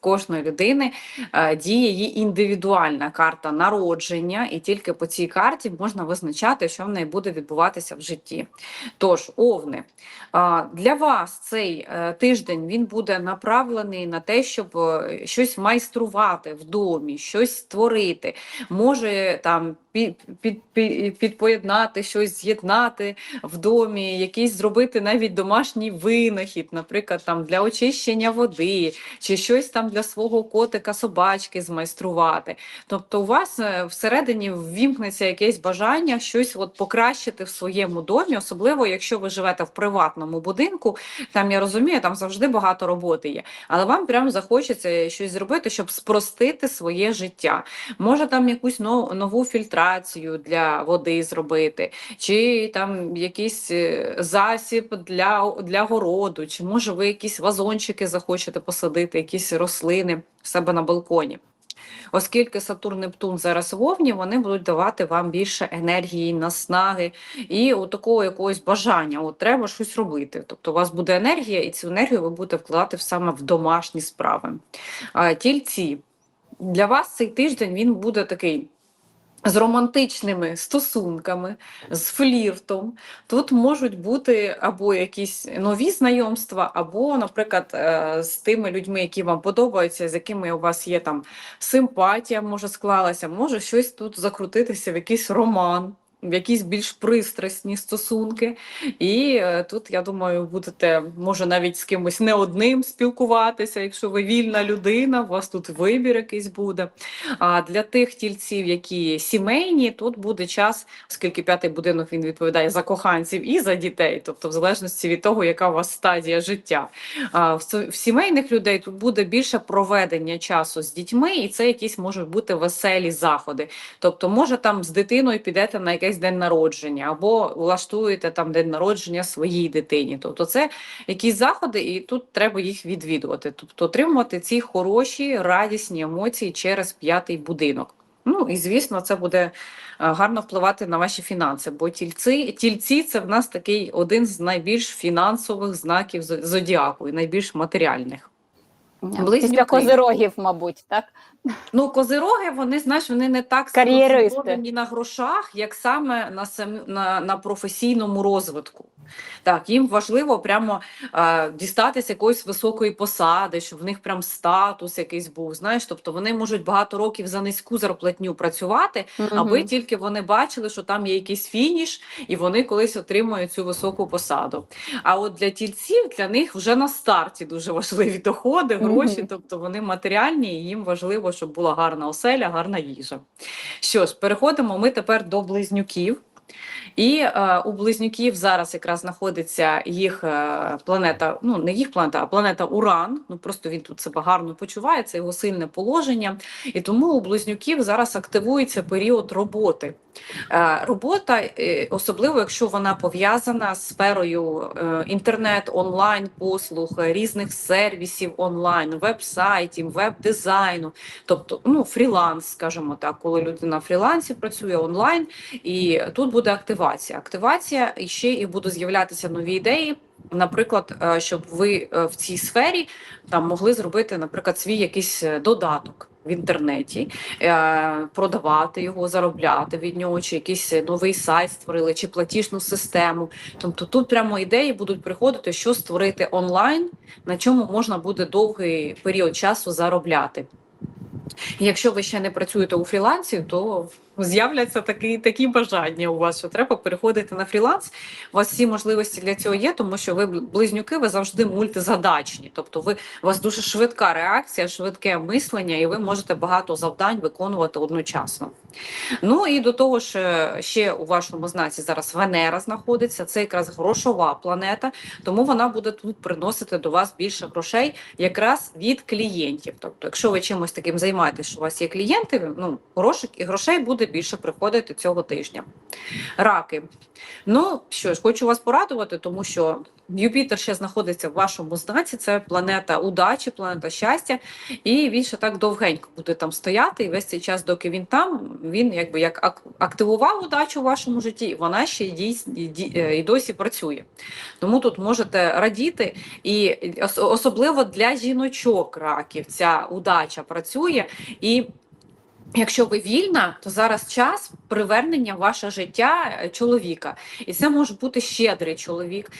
кожної людини е, діє її індивідуальна карта народження, і тільки по цій карті можна визначати, що в неї буде відбуватися в житті. Тож, овни, для вас цей е, тиждень він буде направлений на те, щоб е, щось майструвати в домі, щось створити, може там під, під, під, підпоєднати щось, з'єднати в домі, якийсь зробити навіть домашній винахід, наприклад, там для очищення води, чи щось там для свого котика, собачки змайструвати. Тобто, у вас е, всередині ввімкнеться якесь бажання щось от покращити в своєму домі, особливо якщо ви живете в приватному будинку. Там я розумію, там завжди багато роботи є, але вам прям захочеться щось зробити, щоб спростити своє життя. Може там якусь нов- нову фільтрацію для води зробити, чи там якийсь е, засіб для, для городу, чи може ви якісь вазончики захочете посадити, якісь рослини в себе на балконі. Оскільки Сатурн Нептун зараз в Овні, вони будуть давати вам більше енергії, наснаги і такого якогось бажання. От треба щось робити. Тобто у вас буде енергія, і цю енергію ви будете вкладати саме в домашні справи. Тільці для вас цей тиждень він буде такий. З романтичними стосунками, з фліртом. Тут можуть бути або якісь нові знайомства, або, наприклад, е, з тими людьми, які вам подобаються, з якими у вас є там симпатія, може склалася, може щось тут закрутитися в якийсь роман. Якісь більш пристрасні стосунки, і е, тут я думаю, будете може навіть з кимось не одним спілкуватися, якщо ви вільна людина, у вас тут вибір якийсь буде. А для тих тільців, які сімейні, тут буде час, оскільки п'ятий будинок він відповідає за коханців і за дітей, тобто в залежності від того, яка у вас стадія життя. А в сімейних людей тут буде більше проведення часу з дітьми, і це якісь можуть бути веселі заходи. Тобто, може там з дитиною підете на якийсь день народження, або влаштуєте там день народження своїй дитині. Тобто, це якісь заходи, і тут треба їх відвідувати. Тобто, отримувати ці хороші радісні емоції через п'ятий будинок. Ну і звісно, це буде е, гарно впливати на ваші фінанси, бо тільці, тільці це в нас такий один з найбільш фінансових знаків зодіаку і найбільш матеріальних. Після Близнюки. козирогів, мабуть, так? Ну, козироги, вони знаєш, вони не так сконцентровані на грошах, як саме на самі на, на професійному розвитку. Так, їм важливо прямо е, дістатися якоїсь високої посади, щоб в них прям статус якийсь був. Знаєш, тобто вони можуть багато років за низьку зарплатню працювати, аби тільки вони бачили, що там є якийсь фініш, і вони колись отримують цю високу посаду. А от для тільців для них вже на старті дуже важливі доходи, гроші, Мгм. тобто вони матеріальні, і їм важливо, щоб була гарна оселя, гарна їжа. Що ж, переходимо ми тепер до близнюків. І е, у близнюків зараз якраз знаходиться їх е, планета, ну не їх планета, а планета Уран. Ну просто він тут себе гарно почуває, це його сильне положення. І тому у близнюків зараз активується період роботи. Е, робота, е, особливо якщо вона пов'язана з сферою е, інтернет, онлайн послуг, різних сервісів онлайн, веб-сайтів, веб-дизайну, тобто ну, фріланс, скажімо так, коли людина фрілансі працює онлайн, і тут буде активація. Активація і ще і будуть з'являтися нові ідеї. Наприклад, е, щоб ви е, в цій сфері там могли зробити, наприклад, свій якийсь е, додаток в інтернеті, продавати його, заробляти від нього, чи якийсь новий сайт створили, чи платіжну систему. Тобто тут прямо ідеї будуть приходити, що створити онлайн, на чому можна буде довгий період часу заробляти. І Якщо ви ще не працюєте у фрілансі, то з'являться такі, такі бажання у вас, що треба переходити на фріланс. У вас всі можливості для цього є, тому що ви близнюки, ви завжди мультизадачні. Тобто, ви у вас дуже швидка реакція, швидке мислення, і ви можете багато завдань виконувати одночасно. Ну і до того ж, е, ще у вашому знаці зараз Венера знаходиться. Це якраз грошова планета, тому вона буде тут приносити до вас більше грошей якраз від клієнтів. Тобто, якщо ви чимось таким займаєтесь, що у вас є клієнти, ну грошик і грошей буде більше приходити цього тижня. Раки. Ну що ж, хочу вас порадувати, тому що Юпітер ще знаходиться в вашому знаці. Це планета удачі, планета щастя, і він ще так довгенько буде там стояти. І весь цей час, доки він там, він якби як активував удачу в вашому житті, і вона ще й е, і досі працює. Тому тут можете радіти, і особливо для жіночок раків ця удача працює і. Якщо ви вільна, то зараз час привернення в ваше життя е, чоловіка, і це може бути щедрий чоловік,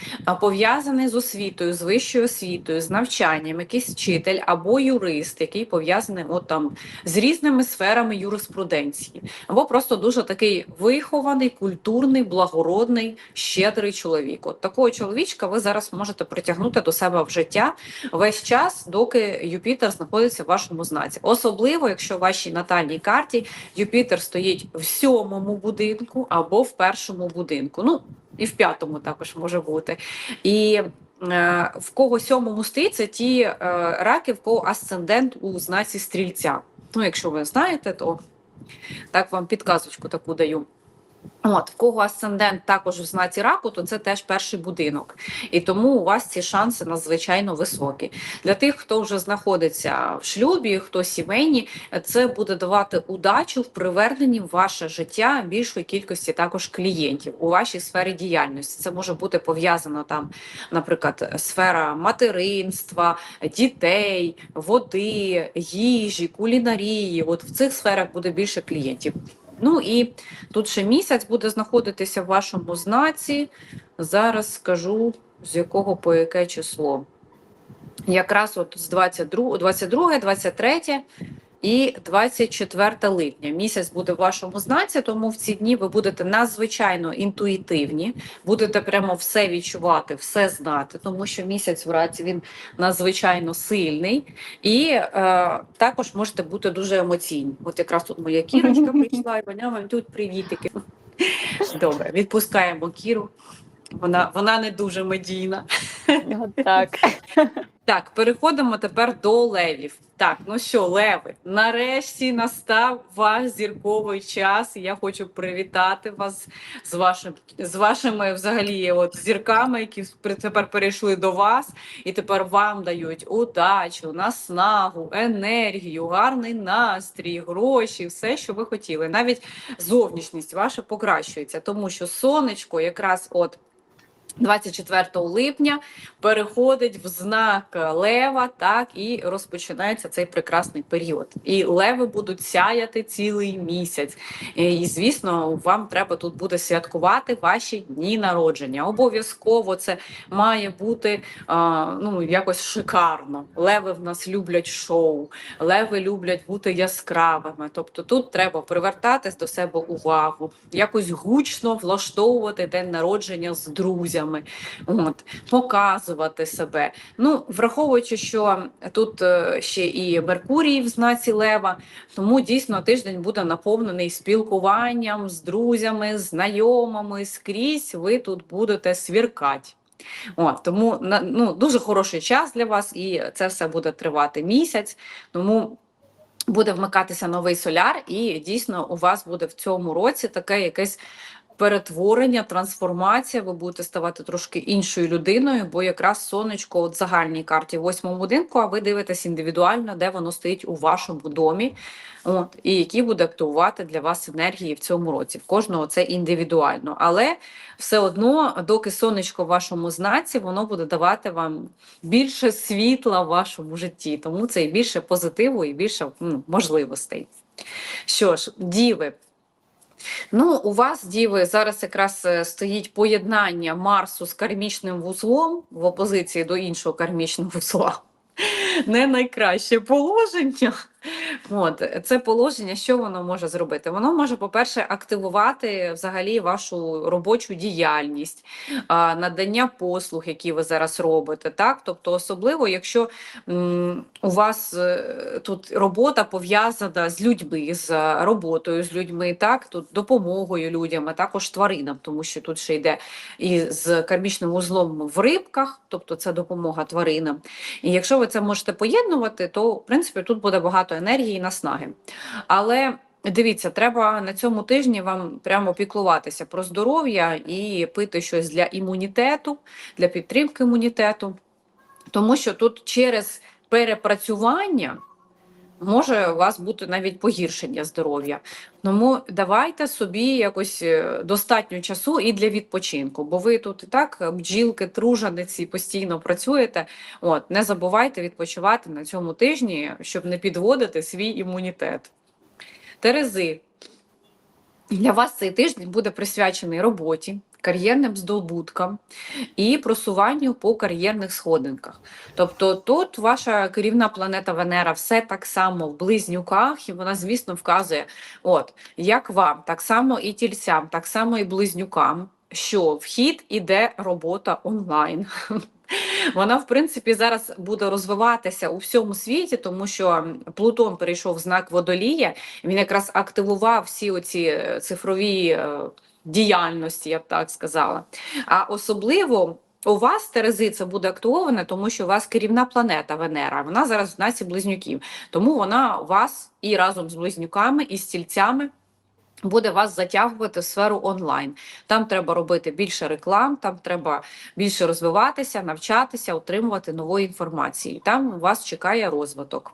пов'язаний з освітою, з вищою освітою, з навчанням, якийсь вчитель або юрист, який пов'язаний от там з різними сферами юриспруденції, або просто дуже такий вихований, культурний, благородний, щедрий чоловік. От такого чоловічка ви зараз можете притягнути до себе в життя весь час, доки Юпітер знаходиться в вашому знаці. Особливо, якщо в вашій натальній карті Юпітер стоїть в сьомому будинку або в першому будинку. Ну і в п'ятому також може бути. І е, в кого сьомому стоїть, це ті е, раки, в кого асцендент у знаці стрільця. Ну, якщо ви знаєте, то так вам підказочку таку даю. От, в кого асцендент також в знаці раку, то це теж перший будинок. І тому у вас ці шанси надзвичайно високі. Для тих, хто вже знаходиться в шлюбі, хто сімейні, це буде давати удачу в приверненні в ваше життя більшої кількості також клієнтів у вашій сфері діяльності. Це може бути пов'язано там, наприклад, сфера материнства, дітей, води, їжі, кулінарії. От в цих сферах буде більше клієнтів. Ну і тут ще місяць буде знаходитися в вашому знаці. Зараз скажу, з якого по яке число. Якраз от з 22, 22, 23 і 24 липня. Місяць буде в вашому знаці, тому в ці дні ви будете надзвичайно інтуїтивні, будете прямо все відчувати, все знати, тому що місяць в раці він надзвичайно сильний, і е, також можете бути дуже емоційні. От якраз тут моя кірочка прийшла, і вона вам тут привітики. Добре, відпускаємо кіру. Вона, вона не дуже медійна. Так. Так, переходимо тепер до левів. Так, ну що, леви, нарешті настав ваш зірковий час. Я хочу привітати вас з вашим з вашими взагалі от зірками, які тепер перейшли до вас, і тепер вам дають удачу, наснагу, енергію, гарний настрій, гроші, все, що ви хотіли. Навіть зовнішність ваша покращується, тому що сонечко якраз от. 24 липня переходить в знак Лева, так і розпочинається цей прекрасний період. І леви будуть сяяти цілий місяць. І, звісно, вам треба тут буде святкувати ваші дні народження. Обов'язково це має бути а, ну якось шикарно. Леви в нас люблять шоу, леви люблять бути яскравими. Тобто тут треба привертатись до себе увагу, якось гучно влаштовувати день народження з друзями, от показувати себе. Ну, враховуючи, що тут е, ще і Меркурій в знаці Лева, тому дійсно тиждень буде наповнений спілкуванням з друзями, знайомими. Скрізь ви тут будете свіркати. От, тому ну, дуже хороший час для вас, і це все буде тривати місяць. Тому буде вмикатися новий соляр, і дійсно у вас буде в цьому році таке якесь перетворення, трансформація. Ви будете ставати трошки іншою людиною, бо якраз сонечко от загальній карті восьмому будинку, а ви дивитесь індивідуально, де воно стоїть у вашому домі, от, і які буде активувати для вас енергії в цьому році. В кожного це індивідуально. Але все одно, доки сонечко в вашому знаці, воно буде давати вам більше світла в вашому житті. Тому це і більше позитиву, і більше ну, можливостей. Що ж, діви. Ну, у вас, діви, зараз якраз е, стоїть поєднання Марсу з кармічним вузлом в опозиції до іншого кармічного вузла. Не найкраще положення. От, це положення, що воно може зробити? Воно може, по-перше, активувати взагалі вашу робочу діяльність, надання послуг, які ви зараз робите. Так? Тобто, особливо, якщо у вас е, тут робота пов'язана з людьми, з роботою з людьми, так? тут допомогою людям, а також тваринам, тому що тут ще йде і з кармічним узлом в рибках, тобто це допомога тваринам. І якщо ви це можете поєднувати, то в принципі тут буде багато енергії і наснаги. Але Дивіться, треба на цьому тижні вам прямо піклуватися про здоров'я і пити щось для імунітету, для підтримки імунітету, тому що тут через перепрацювання може у вас бути навіть погіршення здоров'я. Тому давайте собі якось е, достатньо часу і для відпочинку, бо ви тут і так е, бджілки, тружаниці постійно працюєте. От не забувайте відпочивати на цьому тижні, щоб не підводити свій імунітет. Терези. Для вас цей тиждень буде присвячений роботі, кар'єрним здобуткам і просуванню по кар'єрних сходинках. Тобто тут ваша керівна планета Венера все так само в близнюках, і вона, звісно, вказує, от як вам, так само і тільцям, так само і близнюкам, що вхід іде робота онлайн. Вона, в принципі, зараз буде розвиватися у всьому світі, тому що Плутон перейшов в знак водолія. Він якраз активував всі оці е, цифрові е, діяльності, я б так сказала. А особливо у вас Терези це буде активоване, тому що у вас керівна планета Венера. Вона зараз в знаці близнюків. Тому вона у вас і разом з близнюками, і з тільцями. Буде вас затягувати в сферу онлайн. Там треба робити більше реклам, там треба більше розвиватися, навчатися, отримувати нової інформації. Там вас чекає розвиток.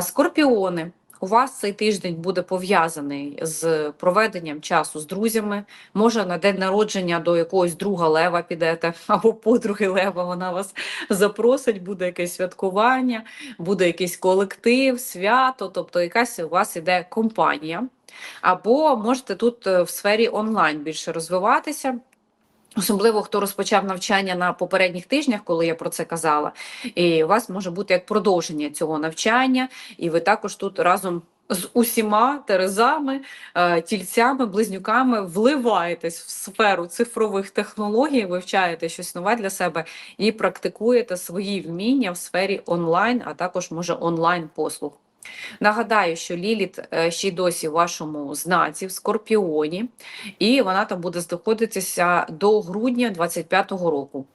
Скорпіони. У вас цей тиждень буде пов'язаний з проведенням часу з друзями. Може, на день народження до якогось друга лева підете, або подруги лева вона вас запросить, буде якесь святкування, буде якийсь колектив, свято, тобто якась у вас іде компанія. Або можете тут е, в сфері онлайн більше розвиватися. Особливо хто розпочав навчання на попередніх тижнях, коли я про це казала, і у вас може бути як продовження цього навчання, і ви також тут разом з усіма терезами, е, тільцями, близнюками вливаєтесь в сферу цифрових технологій, вивчаєте щось нове для себе і практикуєте свої вміння в сфері онлайн, а також може онлайн послуг. Нагадаю, що Ліліт е, ще й досі в вашому знаці, в Скорпіоні, і вона там буде знаходитися до грудня 25-го року.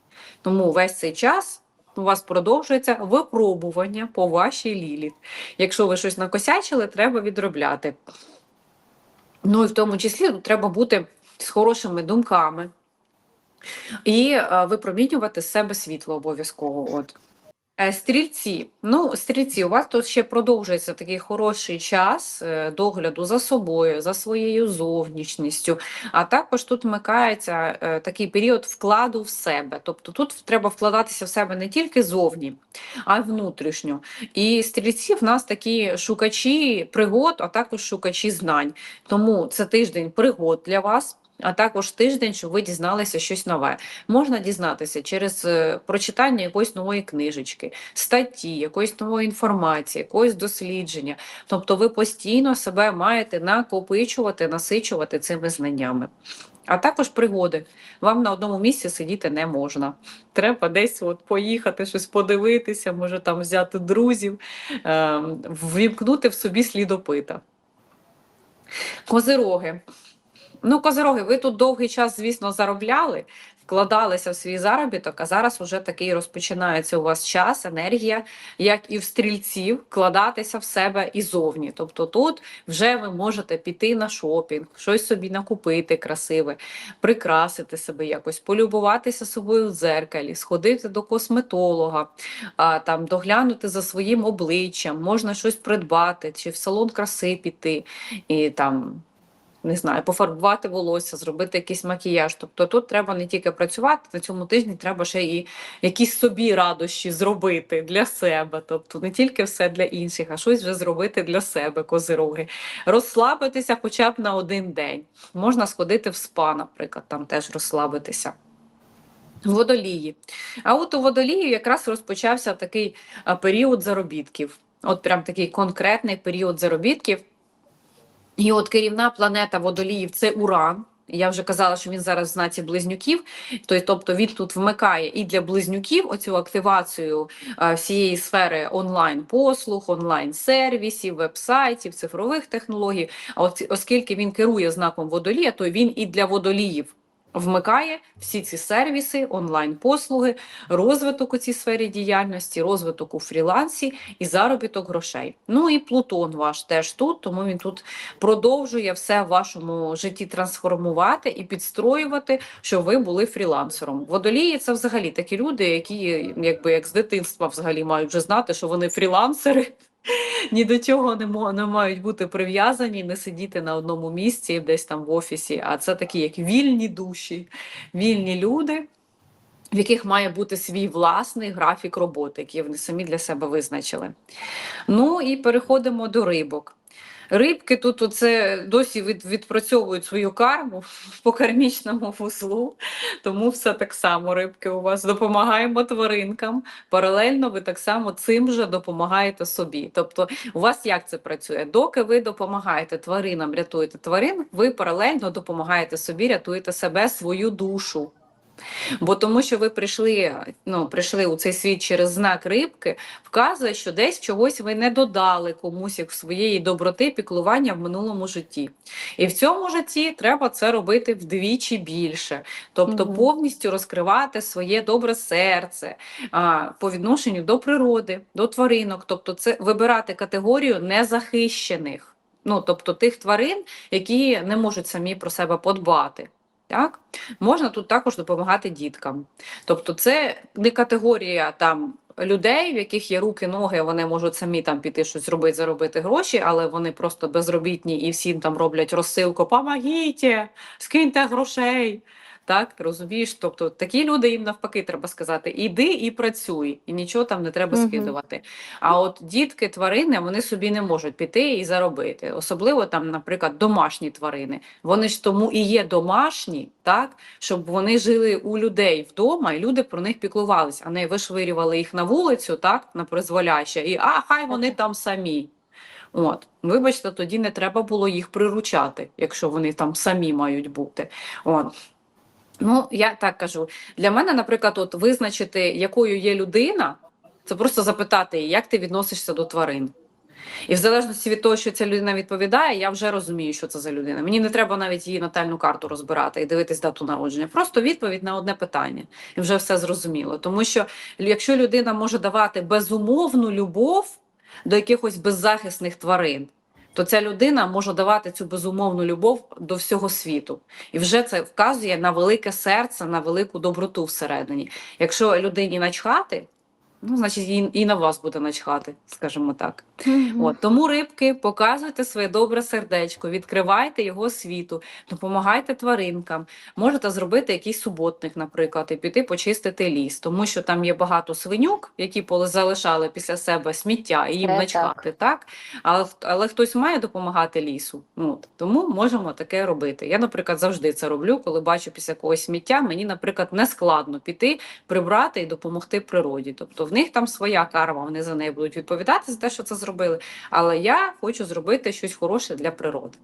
Тому весь цей час у вас продовжується випробування по вашій Ліліт. Якщо ви щось накосячили, треба відробляти. Ну і в тому числі треба бути з хорошими думками і е, випромінювати з себе світло обов'язково. От. Е, Стрільці, ну стрільці, у вас тут ще продовжується такий хороший час е, догляду за собою, за своєю зовнішністю, а також тут вмикається е, такий період вкладу в себе. Тобто тут треба вкладатися в себе не тільки зовні, а й внутрішньо. І стрільці в нас такі шукачі пригод, а також шукачі знань. Тому це тиждень пригод для вас. А також тиждень, щоб ви дізналися щось нове. Можна дізнатися через е, прочитання якоїсь нової книжечки, статті, якоїсь нової інформації, якогось дослідження. Тобто ви постійно себе маєте накопичувати, насичувати цими знаннями. А також пригоди. Вам на одному місці сидіти не можна. Треба десь от поїхати, щось подивитися, може там взяти друзів, е, ввімкнути в собі слідопита. Козироги. Ну, козироги, ви тут довгий час, звісно, заробляли, вкладалися в свій заробіток, а зараз вже такий розпочинається у вас час, енергія, як і в стрільців, вкладатися в себе і зовні. Тобто тут вже ви можете піти на шопінг, щось собі накупити красиве, прикрасити себе якось, полюбуватися собою в дзеркалі, сходити до косметолога, а, там, доглянути за своїм обличчям, можна щось придбати, чи в салон краси піти. і там не знаю, пофарбувати волосся, зробити якийсь макіяж. Тобто тут треба не тільки працювати, на цьому тижні треба ще і якісь собі радощі зробити для себе. Тобто не тільки все для інших, а щось вже зробити для себе, козироги. Розслабитися хоча б на один день. Можна сходити в спа, наприклад, там теж розслабитися. Водолії. А от у водолії якраз розпочався такий період заробітків. От прям такий конкретний період заробітків. І от керівна планета водоліїв це Уран. Я вже казала, що він зараз в знаці близнюків, То- тобто він тут вмикає і для близнюків оцю активацію всієї сфери онлайн-послуг, онлайн-сервісів, веб-сайтів, цифрових технологій. А оскільки він керує знаком водолія, то він і для водоліїв вмикає всі ці сервіси, онлайн-послуги, розвиток у цій сфері діяльності, розвиток у фрілансі і заробіток грошей. Ну і Плутон ваш теж тут, тому він тут продовжує все в вашому житті трансформувати і підстроювати, щоб ви були фрілансером. Водолії це взагалі такі люди, які якби як з дитинства взагалі мають вже знати, що вони фрілансери. Ні до чого не, не мають бути прив'язані, не сидіти на одному місці, десь там в офісі. А це такі, як вільні душі, вільні люди, в яких має бути свій власний графік роботи, який вони самі для себе визначили. Ну і переходимо до рибок. Рибки тут оце досі від, відпрацьовують свою карму по кармічному вузлу, тому все так само рибки у вас допомагаємо тваринкам. Паралельно ви так само цим же допомагаєте собі. Тобто, у вас як це працює? Доки ви допомагаєте тваринам, рятуєте тварин, ви паралельно допомагаєте собі, рятуєте себе, свою душу. Бо тому, що ви прийшли, ну, прийшли у цей світ через знак рибки, вказує, що десь чогось ви не додали комусь як своєї доброти, піклування в минулому житті. І в цьому житті треба це робити вдвічі більше, тобто Мгм. повністю розкривати своє добре серце а, по відношенню до природи, до тваринок, тобто це вибирати категорію незахищених. Ну, тобто тих тварин, які не можуть самі про себе подбати. Так? Можна тут також допомагати діткам. Тобто, це не категорія там людей, в яких є руки, ноги, вони можуть самі там піти щось зробити, заробити гроші, але вони просто безробітні і всім там роблять розсилку Помогіть, скиньте грошей. Так, розумієш? Тобто такі люди їм навпаки треба сказати: іди і працюй, і нічого там не треба скидувати. А от дітки, тварини, вони собі не можуть піти і заробити. Особливо там, наприклад, домашні тварини. Вони ж тому і є домашні, так, щоб вони жили у людей вдома, і люди про них піклувалися, а не вишвирювали їх на вулицю, так, на призволяще, і а хай вони там самі. От, вибачте, тоді не треба було їх приручати, якщо вони там самі мають бути. От. Ну, я так кажу. Для мене, наприклад, от визначити, якою є людина, це просто запитати, як ти відносишся до тварин. І в залежності від того, що ця людина відповідає, я вже розумію, що це за людина. Мені не треба навіть її натальну карту розбирати і дивитись дату народження. Просто відповідь на одне питання, і вже все зрозуміло. Тому що якщо людина може давати безумовну любов до якихось беззахисних тварин, то ця людина може давати цю безумовну любов до всього світу. І вже це вказує на велике серце, на велику доброту всередині. Якщо людині начхати, ну, значить, і, і на вас буде начхати, скажімо так. Мгм. От, тому рибки, показуйте своє добре сердечко, відкривайте його світу, допомагайте тваринкам. Можете зробити якийсь суботник, наприклад, і піти почистити ліс, тому що там є багато свинюк, які залишали після себе сміття і їм Це начхати, так? Але, але хтось має допомагати лісу. Ну, тому можемо таке робити. Я, наприклад, завжди це роблю, коли бачу після когось сміття, мені, наприклад, не складно піти, прибрати і допомогти природі. Тобто в них там своя карма, вони за неї будуть відповідати за те, що це зробили. Але я хочу зробити щось хороше для природи.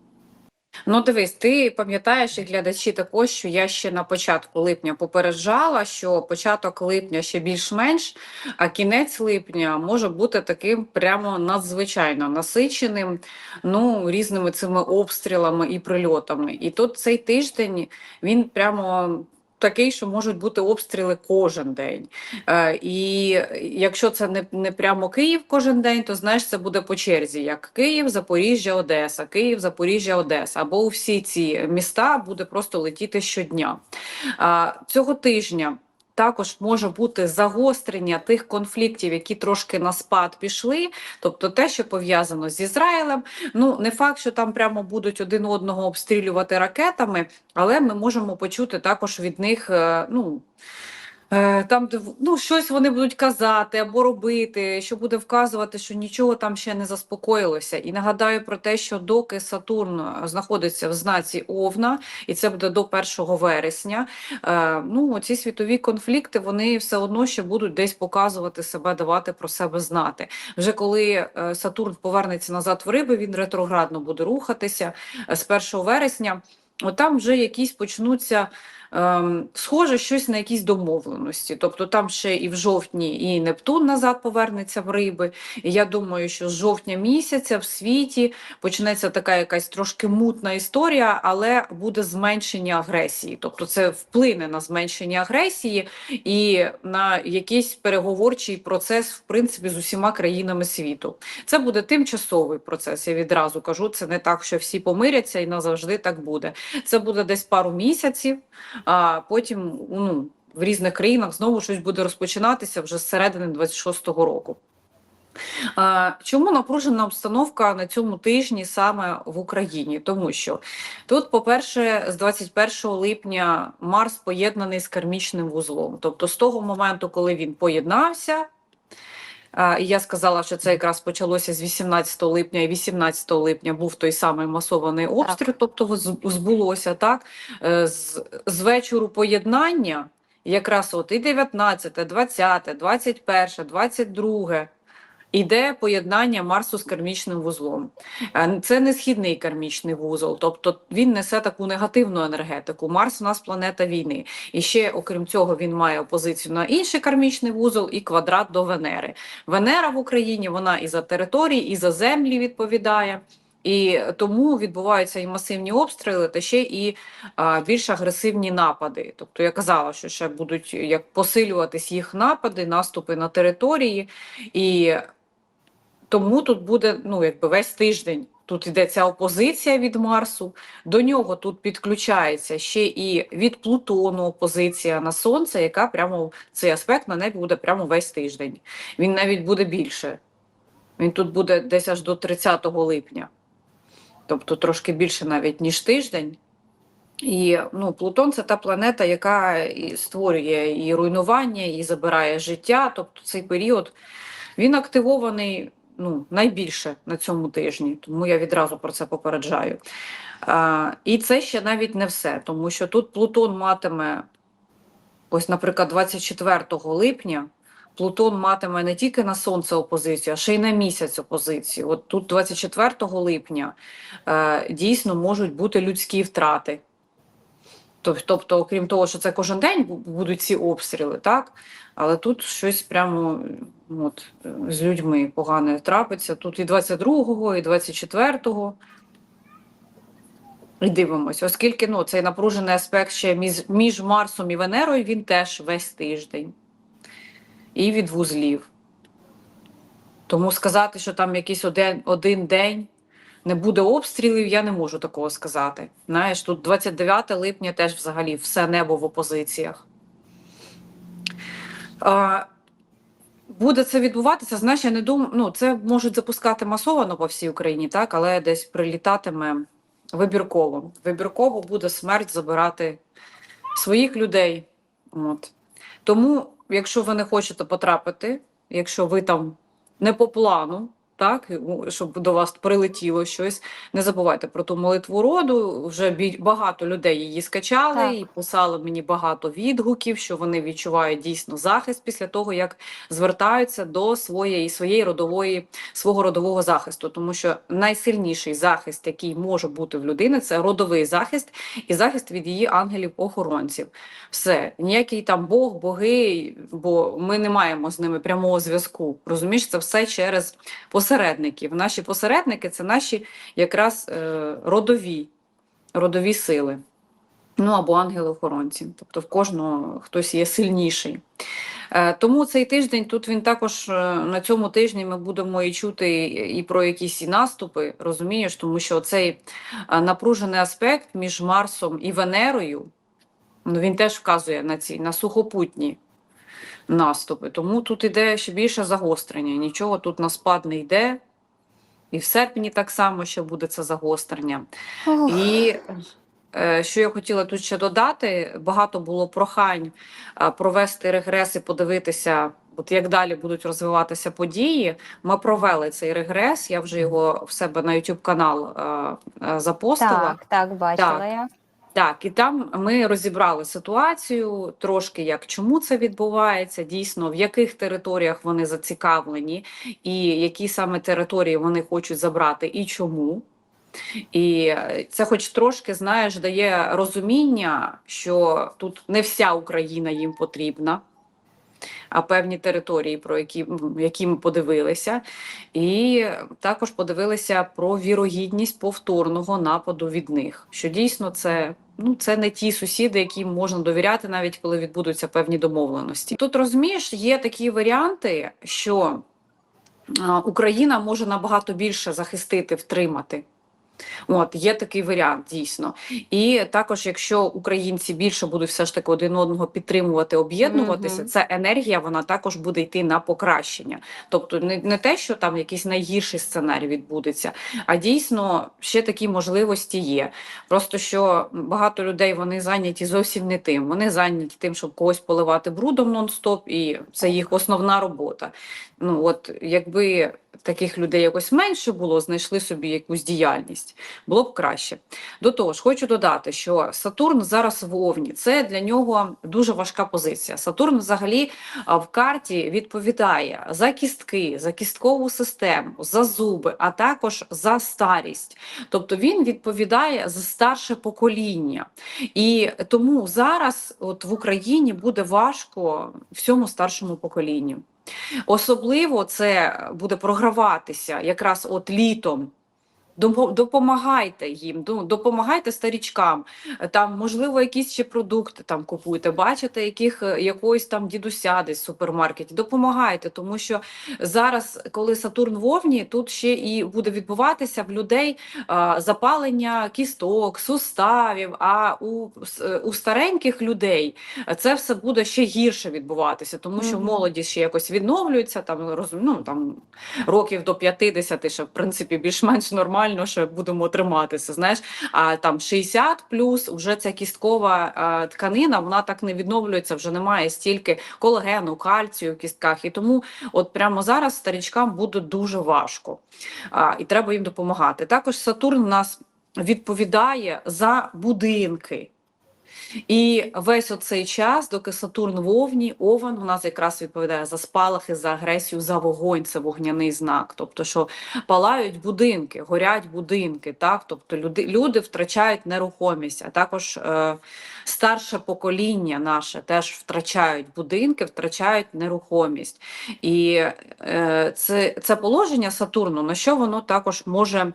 Ну, дивись, ти пам'ятаєш, і глядачі також, що я ще на початку липня попереджала, що початок липня ще більш-менш, а кінець липня може бути таким прямо надзвичайно насиченим ну, різними цими обстрілами і прильотами. І тут цей тиждень він прямо. Такий, що можуть бути обстріли кожен день. Е, і якщо це не, не прямо Київ кожен день, то знаєш, це буде по черзі, як Київ, Запоріжжя, Одеса, Київ, Запоріжжя, Одеса. Або у всі ці міста буде просто летіти щодня. Цього тижня також може бути загострення тих конфліктів, які трошки на спад пішли. Тобто те, що пов'язано з Ізраїлем. Ну, не факт, що там прямо будуть один одного обстрілювати ракетами, але ми можемо почути також від них. е, ну, Там, де ну, щось вони будуть казати або робити, що буде вказувати, що нічого там ще не заспокоїлося. І нагадаю про те, що доки Сатурн е, знаходиться в знаці Овна, і це буде до 1 вересня, е, ну, ці світові конфлікти вони все одно ще будуть десь показувати себе, давати про себе знати. Вже коли е, Сатурн повернеться назад в риби, він ретроградно буде рухатися е, з 1 вересня. От там вже якісь почнуться ем, схоже щось на якісь домовленості. Тобто там ще і в жовтні і Нептун назад повернеться в риби. І я думаю, що з жовтня місяця в світі почнеться така якась трошки мутна історія, але буде зменшення агресії. Тобто це вплине на зменшення агресії і на якийсь переговорчий процес, в принципі, з усіма країнами світу. Це буде тимчасовий процес. Я відразу кажу. Це не так, що всі помиряться і назавжди так буде. Це буде десь пару місяців, а потім ну, в різних країнах знову щось буде розпочинатися вже з середини 26-го року. Чому напружена обстановка на цьому тижні саме в Україні? Тому що тут, по-перше, з 21 липня Марс поєднаний з кармічним вузлом. Тобто, з того моменту, коли він поєднався, і я сказала, що це якраз почалося з 18 липня, і 18 липня був той самий масований обстріл, тобто збулося так. Е, З, з вечору поєднання, якраз от і 19, 20, 21, 22 Іде поєднання Марсу з кармічним вузлом. Е, Це не східний кармічний вузол, тобто він несе таку негативну енергетику. Марс у нас планета війни. І ще, окрім цього, він має опозицію на інший кармічний вузол і квадрат до Венери. Венера в Україні вона і за території, і за землі відповідає. І тому відбуваються і масивні обстріли, та ще і а, більш агресивні напади. Тобто я казала, що ще будуть як посилюватись їх напади, наступи на території, і тому тут буде ну, якби весь тиждень. Тут йде ця опозиція від Марсу, до нього тут підключається ще і від Плутону опозиція на Сонце, яка прямо цей аспект на небі буде прямо весь тиждень. Він навіть буде більше. Він тут буде десь аж до 30 липня, тобто трошки більше навіть ніж тиждень. І ну, Плутон це та планета, яка і створює і руйнування, і забирає життя. Тобто цей період він активований ну, найбільше на цьому тижні, тому я відразу про це попереджаю. А, і це ще навіть не все, тому що тут Плутон матиме, ось, наприклад, 24 липня. Плутон матиме не тільки на сонце опозицію, а ще й на місяць опозицію. От тут 24 липня е, дійсно можуть бути людські втрати. Тоб- Тобто, окрім того, що це кожен день будуть ці обстріли, так? Але тут щось прямо от, е, з людьми погане трапиться. Тут і 22-го, і 24-го. І дивимося, оскільки ну, цей напружений аспект ще між, між Марсом і Венерою, він теж весь тиждень. І від вузлів. Тому сказати, що там якийсь один, один день не буде обстрілів, я не можу такого сказати. Знаєш, тут 29 липня теж взагалі все небо в опозиціях. Буде це відбуватися, знаєш, я не думаю, ну, це можуть запускати масово по всій Україні, так, але десь прилітатиме вибірково. Вибірково буде смерть забирати своїх людей. От. Тому, якщо ви не хочете потрапити, якщо ви там не по плану, так, ну, щоб до вас прилетіло щось, не забувайте про ту молитву роду. Вже багато людей її скачали Так. і писали мені багато відгуків, що вони відчувають дійсно захист після того, як звертаються до своєї своєї родової свого родового захисту. Тому що найсильніший захист, який може бути в людини, це родовий захист і захист від її ангелів-охоронців. Все, ніякий там Бог, боги, бо ми не маємо з ними прямого зв'язку. Розумієш, це все через посередників. Наші посередники це наші якраз е, родові, родові сили. Ну або ангели-охоронці. Тобто в кожного хтось є сильніший. Е, Тому цей тиждень тут він також е, на цьому тижні ми будемо і чути і про якісь і наступи, розумієш, тому що цей напружений аспект між Марсом і Венерою, ну він теж вказує на ці на сухопутні наступи. Тому тут іде ще більше загострення. Нічого тут на спад не йде. І в серпні так само ще буде це загострення. Ух. І е, що я хотіла тут ще додати, багато було прохань е, провести регрес і подивитися, от як далі будуть розвиватися події. Ми провели цей регрес. Я вже його в себе на YouTube канал е, запостила. Так, так, бачила Так. я. Так, і там ми розібрали ситуацію трошки, як чому це відбувається, дійсно, в яких територіях вони зацікавлені, і які саме території вони хочуть забрати, і чому. І е, це, хоч трошки, знаєш, дає розуміння, що тут не вся Україна їм потрібна, а певні території, про які, які ми подивилися. І також подивилися про вірогідність повторного нападу від них. Що дійсно це. Ну, це не ті сусіди, яким можна довіряти, навіть коли відбудуться певні домовленості. Тут розумієш, є такі варіанти, що Україна може набагато більше захистити, втримати. От є такий варіант дійсно. І також, якщо українці більше будуть все ж таки один одного підтримувати, об'єднуватися, Мгм. ця енергія вона також буде йти на покращення. Тобто, не, не те, що там якийсь найгірший сценарій відбудеться, а дійсно ще такі можливості є. Просто що багато людей вони зайняті зовсім не тим. Вони зайняті тим, щоб когось поливати брудом нон-стоп, і це їх основна робота. Ну от якби таких людей якось менше було, знайшли собі якусь діяльність, було б краще. До того ж, хочу додати, що Сатурн зараз в Овні. Це для нього дуже важка позиція. Сатурн, взагалі, в карті відповідає за кістки, за кісткову систему, за зуби, а також за старість. Тобто він відповідає за старше покоління. І тому зараз, от в Україні, буде важко всьому старшому поколінню. Особливо це буде програватися якраз от літом. Допомагайте їм, допомагайте старічкам. Там, можливо, якісь ще продукти там купуйте, бачите, яких е, якогось там дідуся десь в супермаркеті. Допомагайте, тому що зараз, коли Сатурн в Овні, тут ще і буде відбуватися в людей а, запалення кісток, суставів. А у, е, у стареньких людей це все буде ще гірше відбуватися, тому що молоді ще якось відновлюються, там розум, ну, там років до 50, що в принципі більш-менш нормально, що будемо триматися. Знаєш, а там 60 плюс вже ця кісткова а, тканина, вона так не відновлюється, вже немає стільки колагену, кальцію в кістках. І тому, от прямо зараз старічкам буде дуже важко, а, і треба їм допомагати. Також Сатурн у нас відповідає за будинки. І весь оцей час, доки Сатурн в Овні, Овен у нас якраз відповідає за спалахи, за агресію, за вогонь, це вогняний знак. Тобто, що палають будинки, горять будинки, так? Тобто люди, люди втрачають нерухомість, а також е, старше покоління наше теж втрачають будинки, втрачають нерухомість. І е, це, це положення Сатурну, на що воно також може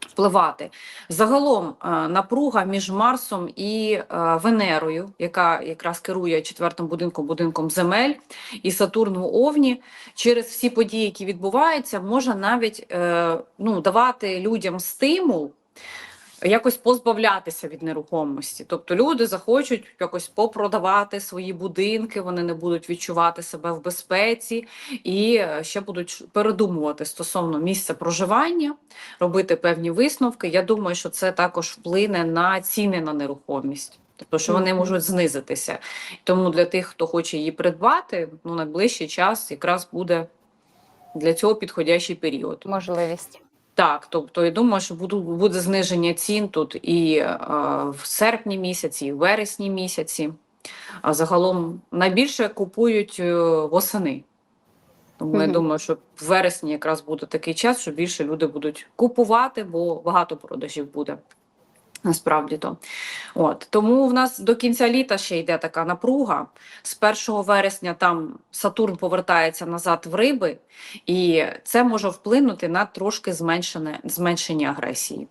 впливати. Загалом е, напруга між Марсом і е, Венерою, яка якраз керує четвертим будинком, будинком земель, і Сатурн у Овні, через всі події, які відбуваються, може навіть е, ну, давати людям стимул. Якось позбавлятися від нерухомості. Тобто люди захочуть якось попродавати свої будинки, вони не будуть відчувати себе в безпеці і е, ще будуть передумувати стосовно місця проживання, робити певні висновки. Я думаю, що це також вплине на ціни на нерухомість. Тобто, що вони можуть знизитися. Тому для тих, хто хоче її придбати, ну найближчий час якраз буде для цього підходящий період. Можливість. Так, тобто я думаю, що буду, буде зниження цін тут і е, в серпні місяці, і в вересні місяці. А загалом найбільше купують е, восени. Тому я думаю, що в вересні якраз буде такий час, що більше люди будуть купувати, бо багато продажів буде. Насправді то. От. Тому в нас до кінця літа ще йде така напруга. З 1 вересня там Сатурн повертається назад в риби, і це може вплинути на трошки зменшення агресії.